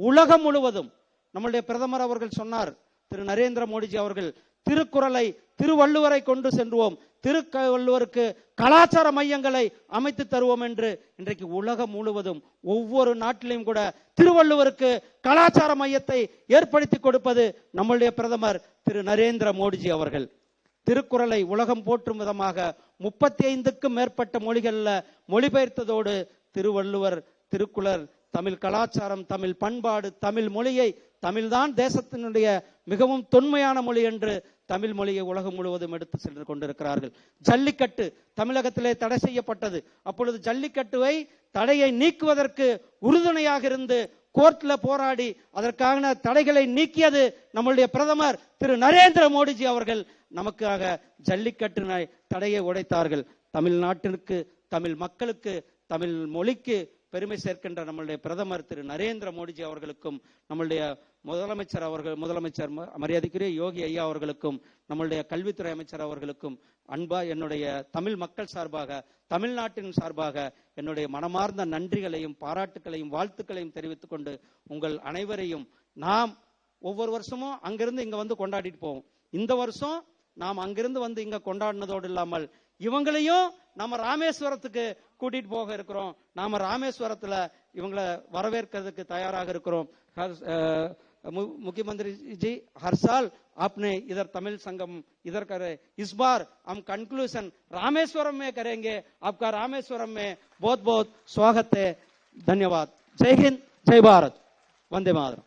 உலகம் முழுவதும் நம்மளுடைய பிரதமர் அவர்கள் சொன்னார் திரு நரேந்திர மோடிஜி அவர்கள் திருக்குறளை திருவள்ளுவரை கொண்டு சென்றுவோம் திருவள்ளுவருக்கு கலாச்சார மையங்களை அமைத்து தருவோம் என்று இன்றைக்கு உலகம் முழுவதும் ஒவ்வொரு நாட்டிலையும் கூட திருவள்ளுவருக்கு கலாச்சார மையத்தை ஏற்படுத்தி கொடுப்பது நம்மளுடைய பிரதமர் திரு நரேந்திர மோடிஜி அவர்கள். திருக்குறளை உலகம் போற்றும் விதமாக முப்பத்தி ஐந்துக்கும் மேற்பட்ட மொழிகளில் மொழிபெயர்த்ததோடு திருவள்ளுவர் திருக்குறள் தமிழ் கலாச்சாரம் தமிழ் பண்பாடு தமிழ் மொழியை தமிழ்தான் தேசத்தினுடைய மிகவும் தொன்மையான மொழி என்று தமிழ் மொழியை உலகம் முழுவதும் எடுத்து சென்று கொண்டிருக்கிறார்கள். ஜல்லிக்கட்டு தமிழகத்திலே தடை செய்யப்பட்டது. அப்பொழுது ஜல்லிக்கட்டுவை தடையை நீக்குவதற்கு உறுதுணையாக இருந்து கோர்ட்ல போராடி அதற்கான தடைகளை நீக்கியது நம்மளுடைய பிரதமர் திரு நரேந்திர மோடிஜி அவர்கள். நமக்காக ஜல்லிக்கட்டு தடையை உடைத்தார்கள். தமிழ்நாட்டிற்கு தமிழ் மக்களுக்கு தமிழ் மொழிக்கு பெருமை சேர்க்கின்ற நம்மளுடைய பிரதமர் திரு நரேந்திர மோடிஜி அவர்களுக்கும் நம்மளுடைய முதலமைச்சர் அவர்கள் முதலமைச்சர் மரியாதைக்குரிய யோகி ஐயா அவர்களுக்கும் நம்மளுடைய கல்வித்துறை அமைச்சர் அவர்களுக்கும் அன்பா என்னுடைய தமிழ் மக்கள் சார்பாக தமிழ்நாட்டின் சார்பாக என்னுடைய மனமார்ந்த நன்றிகளையும் பாராட்டுகளையும் வாழ்த்துக்களையும் தெரிவித்துக் கொண்டு உங்கள் அனைவரையும் நாம் ஒவ்வொரு வருஷமும் அங்கிருந்து இங்க வந்து கொண்டாடிட்டு போவோம். இந்த வருஷம் நாம் அங்கிருந்து வந்து இங்க கொண்டாடினதோடு இல்லாமல் இவங்களையும் நம்ம ராமேஸ்வரத்துக்கு கூட்டிட்டு போக இருக்கிறோம் நாம ராமேஸ்வரத்துல இவங்களை வரவேற்கிறதுக்கு தயாராக இருக்கிறோம் ஹர்- अ, मु- मुख्यमंत्री जी हर साल आपने इधर तमिल संगम इधर करे इस बार हम कंक्लूजन रामेश्वरम में करेंगे आपका रामेश्वरम में बहुत बहुत स्वागत है धन्यवाद जय हिंद जय भारत वंदे मातरम